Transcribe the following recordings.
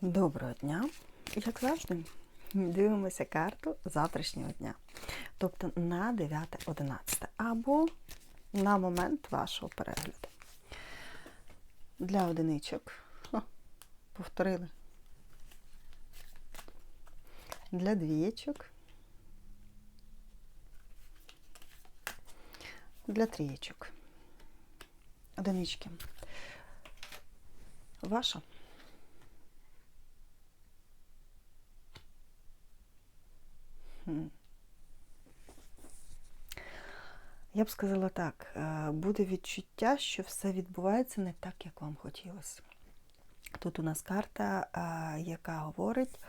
Доброго дня! Як завжди, дивимося карту завтрашнього дня. Тобто на 9-11 або на момент вашого перегляду. Для одиничок. О, повторили. Для двієчок. Для трієчок. Одинички. Ваша. Я б сказала так, е, буде відчуття, що все відбувається не так, як вам хотілося. Тут у нас карта, е, яка говорить,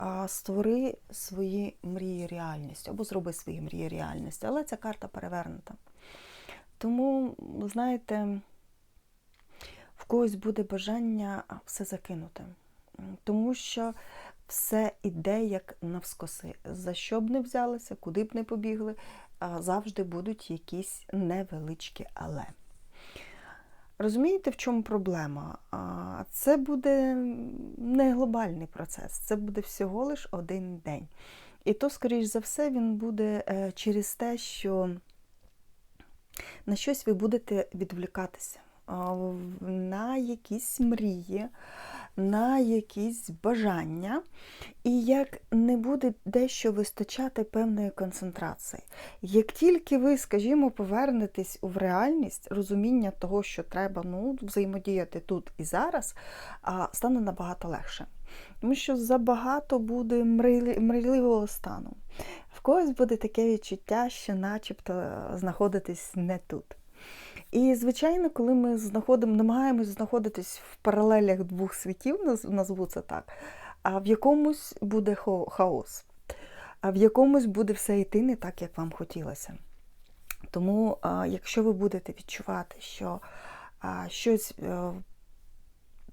е, створи свої мрії реальністю, або зроби свої мрії реальністю. Але ця карта перевернута. Тому, знаєте, в когось буде бажання все закинути. Тому що все іде як навскоси. За що б не взялися, куди б не побігли, завжди будуть якісь невеличкі але. Розумієте, в чому проблема? Це буде не глобальний процес, це буде всього лиш один день. І то, скоріш за все, він буде е, через те, що на щось ви будете відвлікатися, на якісь мрії на якісь бажання, і як не буде дещо вистачати певної концентрації. Як тільки ви, скажімо, повернетесь у реальність, розуміння того, що треба ну, взаємодіяти тут і зараз, стане набагато легше. Тому що забагато буде мрійливого стану. В когось буде таке відчуття, що начебто знаходитись не тут. І, звичайно, коли ми знаходимо, намагаємось знаходитись в паралелях двох світів, назву це так, а в якомусь буде хаос, а в якомусь буде все йти не так, як вам хотілося. Тому, якщо ви будете відчувати, що щось е,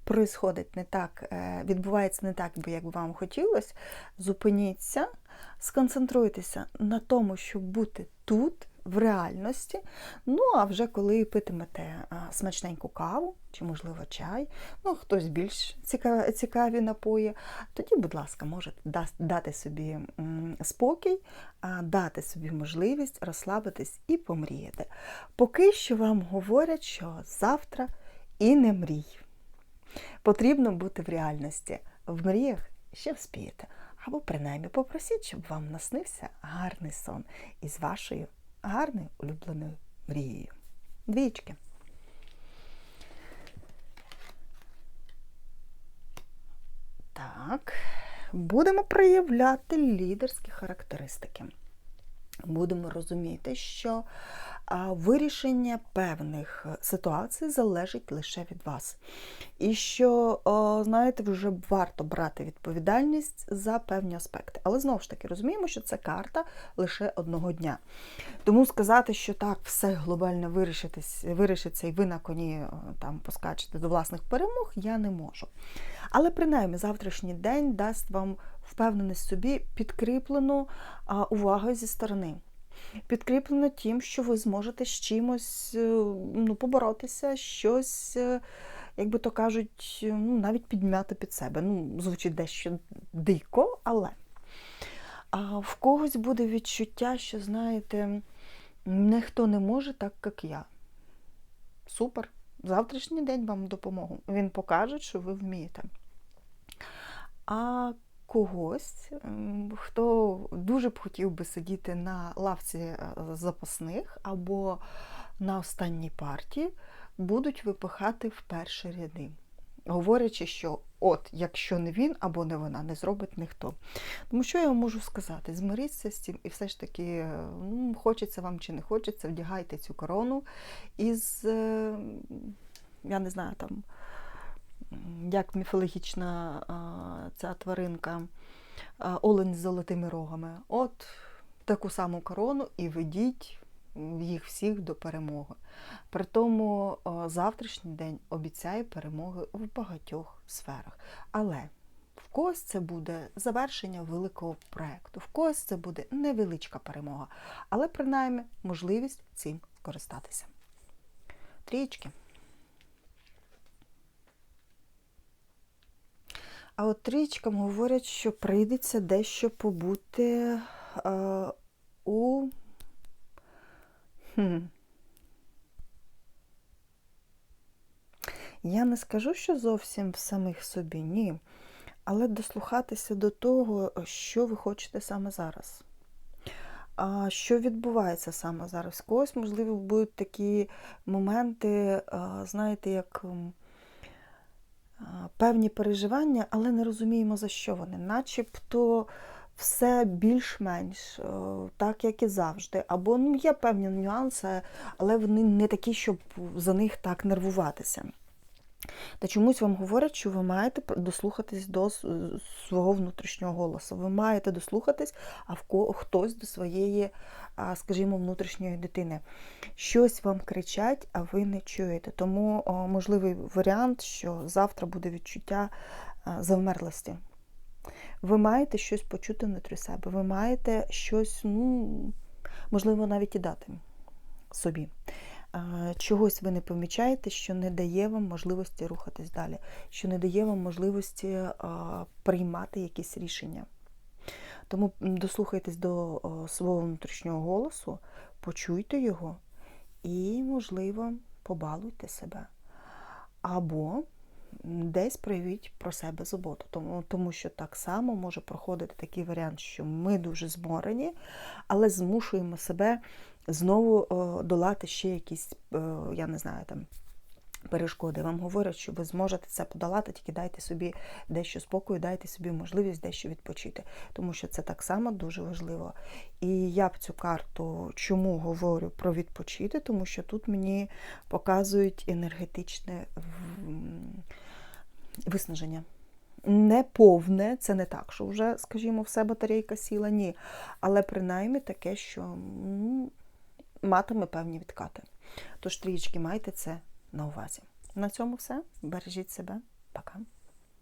происходить не так, е, відбувається не так, як би вам хотілося, зупиніться, сконцентруйтеся на тому, щоб бути тут в реальності. Ну, а вже коли питимете смачненьку каву чи, можливо, чай, ну, хтось більш цікаві напої, тоді, будь ласка, можете дати собі спокій, дати собі можливість розслабитись і помріяти. Поки що вам говорять, що завтра і не мрій. Потрібно бути в реальності. В мріях ще вспієте. Або принаймні попросіть, щоб вам наснився гарний сон із вашою гарною улюбленою мрією. Двічки. Так, будемо проявляти лідерські характеристики. Будемо розуміти, що вирішення певних ситуацій залежить лише від вас. І що, знаєте, вже варто брати відповідальність за певні аспекти. Але знову ж таки розуміємо, що це карта лише одного дня. Тому сказати, що так, все глобально вирішиться і ви на коні там поскачете до власних перемог, я не можу. Але принаймні завтрашній день дасть вам впевненість собі підкріплену увагою зі сторони підкріплено тим, що ви зможете з чимось е, ну, поборотися, щось, е, як би то кажуть, ну, навіть підмяти під себе. Ну, Звучить дещо дико, але а в когось буде відчуття, що, знаєте, ніхто не може так, як я. Супер. Завтрашній день вам допомогу. Він покаже, що ви вмієте. А когось, хто дуже б хотів би сидіти на лавці е, запасних або на останній партії, будуть випихати в перші ряди. Говорячи, що от, якщо не він або не вона, не зробить ніхто. Тому що я вам можу сказати? Змиріться з цим, і все ж таки, е, ну, хочеться вам чи не хочеться, вдягайте цю корону із, е, я не знаю, там як міфологічна ця тваринка Олень з золотими рогами. От таку саму корону і ведіть їх всіх до перемоги. При тому завтрашній день обіцяє перемоги в багатьох сферах. Але в когось це буде завершення великого проєкту, в когось це буде невеличка перемога, але принаймні можливість цим скористатися. Трієчки. А от трічкам говорять, що прийдеться дещо побути е, у. Хм. Я не скажу, що зовсім в самих собі, ні. Але дослухатися до того, що ви хочете саме зараз. А що відбувається саме зараз? Когось, можливо, будуть такі моменти, знаєте, як певні переживання, але не розуміємо, за що вони. Начебто все більш-менш, е, так як і завжди. Або ну, є певні нюанси, але вони не такі, щоб за них так нервуватися. Та чомусь вам говорять, що ви маєте дослухатись до свого внутрішнього голосу. Ви маєте дослухатись, а в хтось до своєї, скажімо, внутрішньої дитини. Щось вам кричать, а ви не чуєте. Тому можливий варіант, що завтра буде відчуття завмерлості. Ви маєте щось почути внутрі себе. Ви маєте щось, ну, можливо, навіть і дати собі. Чогось ви не помічаєте, що не дає вам можливості рухатись далі, що не дає вам можливості приймати якісь рішення. Тому дослухайтесь до свого внутрішнього голосу, почуйте його і, можливо, побалуйте себе. Або десь проявіть про себе заботу, тому, тому що так само може проходити такий варіант, що ми дуже зморені, але змушуємо себе знову долати ще якісь, е, я не знаю, там. Перешкоди вам говорять, що ви зможете це подолати, тільки дайте собі дещо спокою, дайте собі можливість дещо відпочити, тому що це так само дуже важливо. І я б цю карту чому говорю про відпочити, тому що тут мені показують енергетичне виснаження. Не повне, це не так, що вже, скажімо, все батарейка сіла, ні. Але принаймні таке, що матиме певні відкати. Тож трішки майте це на увазі. На цьому все. Бережіть себе. Пока.